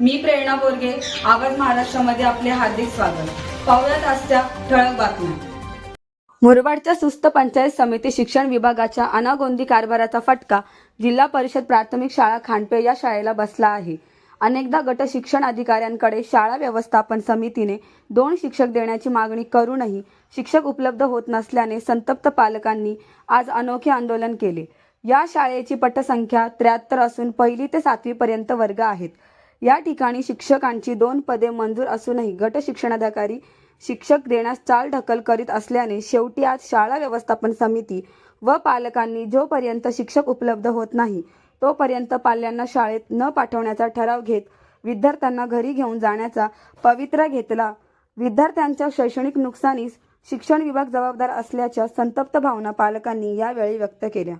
मी प्रेरणा बोरगे आवाज महाराष्ट्रामध्ये आपले हार्दिक स्वागत. पाहुयात आजच्या ठळक बातम्या. मुरबाडच्या सुस्त पंचायत समिती शिक्षण विभागाच्या अनागोंदी कारभाराचा फटका जिल्हा परिषद प्राथमिक शाळा खांडपे या शाळेला बसला आहे. अनेकदा गट शिक्षण अधिकाऱ्यांकडे शाळा व्यवस्थापन समितीने दोन शिक्षक देण्याची मागणी करूनही शिक्षक उपलब्ध होत नसल्याने संतप्त पालकांनी आज अनोखे आंदोलन केले. या शाळेची पटसंख्या त्र्याहत्तर असून पहिली ते सातवीपर्यंत वर्ग आहेत. या ठिकाणी शिक्षकांची दोन पदे मंजूर असूनही गट शिक्षणाधिकारी शिक्षक देण्यास चाल ढकल करीत असल्याने शेवटी आज शाळा व्यवस्थापन समिती व पालकांनी जोपर्यंत शिक्षक उपलब्ध होत नाही तोपर्यंत पाल्यांना शाळेत न पाठवण्याचा ठराव घेत विद्यार्थ्यांना घरी घेऊन जाण्याचा पवित्रा घेतला. विद्यार्थ्यांच्या शैक्षणिक नुकसानीस शिक्षण विभाग जबाबदार असल्याच्या संतप्त भावना पालकांनी यावेळी व्यक्त केल्या.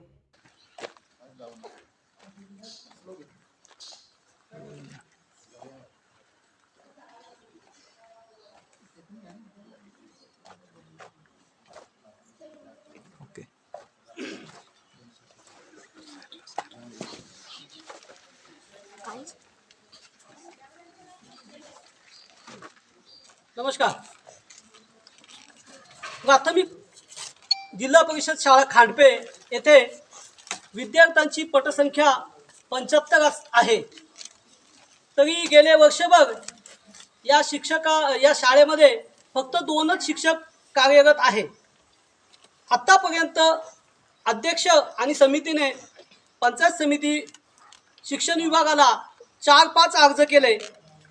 नमस्कार. प्राथमिक जिल्हा परिषद शाळा खांडपे येथे विद्यार्थ्यांची पटसंख्या पंच्याहत्तर आहे. तरी गेले वर्षभर या शिक्षका या शाळेमध्ये फक्त दोनच शिक्षक कार्यरत आहे. आत्तापर्यंत अध्यक्ष आणि समितीने पंचायत समिती शिक्षण विभागाला चार पाच अर्ज केले.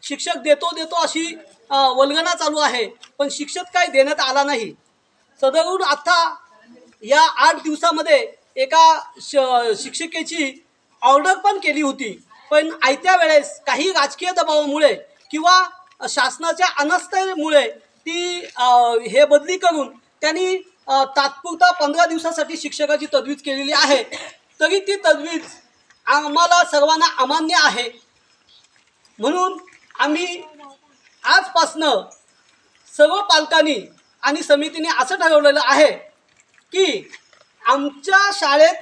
शिक्षक देतो देतो अशी वल्गना चालू आहे पण शिक्षक काही देण्यात आला नाही. सदरून आता या आठ दिवसामध्ये एका श शिक्षिकेची ऑर्डर पण केली होती. पण आयत्या वेळेस काही राजकीय दबावामुळे किंवा शासनाच्या अनास्थेमुळे ती हे बदली करून त्यांनी तात्पुरता पंधरा दिवसासाठी शिक्षकाची तजवीज केलेली आहे. तरी ती तजवीज आम्हाला सर्वांना अमान्य आहे. म्हणून आम्ही आजपासनं सर्व पालकांनी आणि समितीने असं ठरवलेलं आहे की आमच्या शाळेत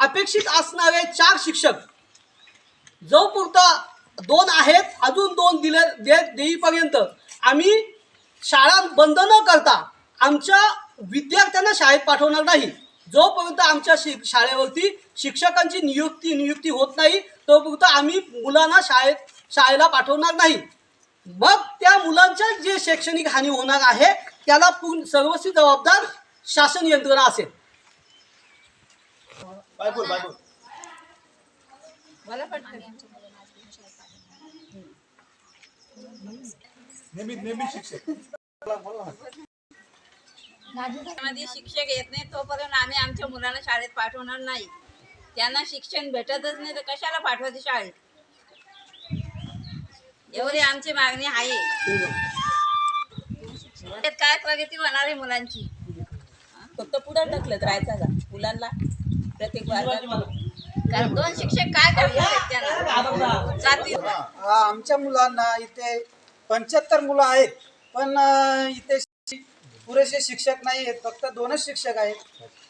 अपेक्षित असणारे चार शिक्षक जोपुरता दोन आहेत अजून दोन दिले दे देईपर्यंत आम्ही शाळा बंद न करता आमच्या विद्यार्थ्यांना शाळेत पाठवणार नाही. जोपर्यंत आमच्या शि शाळेवरती शिक्षकांची नियुक्ती नियुक्ती होत नाही तोपर्यंत आम्ही मुलांना शाळेत शाळेला पाठवणार नाही. मग त्या मुलांच्या जे शैक्षणिक हानी होणार आहे त्याला पूर्ण सर्वस्वी जबाबदार शासन यंत्रणा असेल. मध्ये शिक्षक येत नाही तोपर्यंत आम्ही आमच्या मुलांना शाळेत पाठवणार नाही. त्यांना शिक्षण भेटतच नाही तर कशाला पाठवायचं शाळेत? एवढी आमची मागणी आहे. काय प्रगती होणार आहे मुलांची? फक्त पुढे ढकलत राहायचा का मुलांना प्रत्येक कारण दोन शिक्षक काय जाती आ- आमच्या मुलांना इथे पंच्याहत्तर मुलं आहेत. पण इथे पुरेसे शिक्षक नाही आहेत. फक्त दोनच शिक्षक आहेत.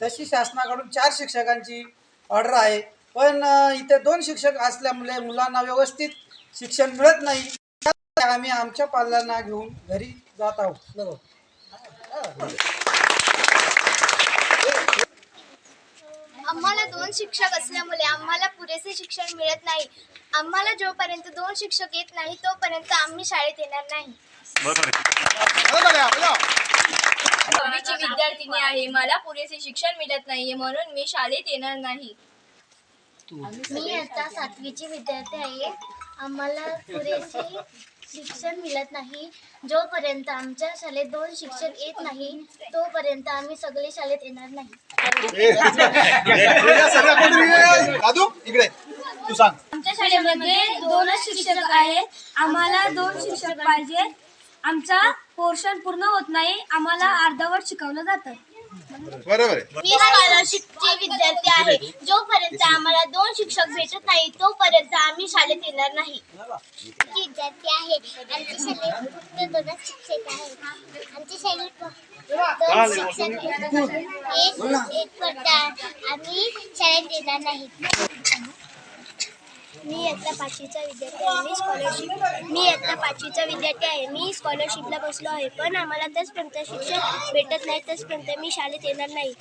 तशी शासनाकडून चार शिक्षकांची ऑर्डर आहे. पण इथे दोन शिक्षक असल्यामुळे मुलांना व्यवस्थित शिक्षण मिळत नाही त्यामुळे आम्ही आमच्या पाल्यांना घेऊन घरी जात आहोत. बरोबर आम्हाला दोन शिक्षक असल्यामुळे आम्हाला पुरेसे शिक्षण मिळत नाही. आम्हाला जोपर्यंत दोन शिक्षक येत नाही तोपर्यंत आम्ही शाळेत येणार नाही. दहावीची विद्यार्थिनी आहे. मला पुरेसे शिक्षण मिळत नाहीये म्हणून मी शाळेत येणार नाही. मी आता सातवीची विद्यार्थी आहे. आम्हाला पुरेसे शिक्षण मिळत नाही. जोपर्यंत आमच्या शाळेत दोन शिक्षक येत नाही तोपर्यंत आम्ही सगळे शाळेत येणार नाही. तू सांग. आमच्या शाळेमध्ये दोनच शिक्षक आहेत. आम्हाला दोन शिक्षक पाहिजे आमचा पोर्शन पूर्ण होत नाही. आम्हाला अर्धवट शिकवलं जातं. बरोबर आहे. मी स्कॉलरशिपची विद्यार्थी आहे. जोपर्यंत आम्हाला दोन शिक्षक भेटत नाही तोपर्यंत आम्ही शाळेत येणार नाही. विद्यार्थी आहे. आमच्या शाळेत फक्त दोनच शिक्षक आहेत. आमच्या शाळेत दोन शिक्षक एक एक आम्ही शाळेत येणार नाही. मी इयत्ता पाचवीचा विद्यार्थी आहे. मी स्कॉलरशिप मी इयत्ता पाचवीचा विद्यार्थी आहे. मी स्कॉलरशिपला बसलो आहे. पण आम्हाला तसपर्यंत शिक्षण भेटत नाही. तसपर्यंत मी शाळेत येणार नाही.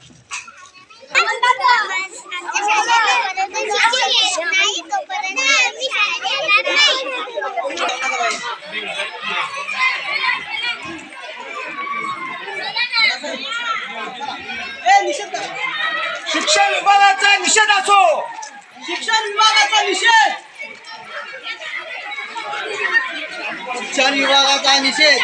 शिक्षण विभागाचा निषेध असो. शिक्षण विभागाचा निषेध. शिक्षण विभागाचा निषेध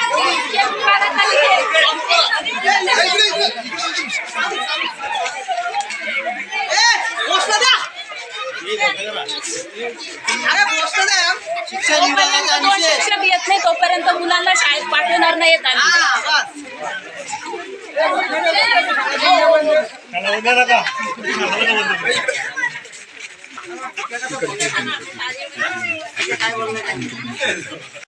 शिक्षक येत नाही तोपर्यंत मुलांना शाळेत पाठवणार नाहीत आम्ही हा बस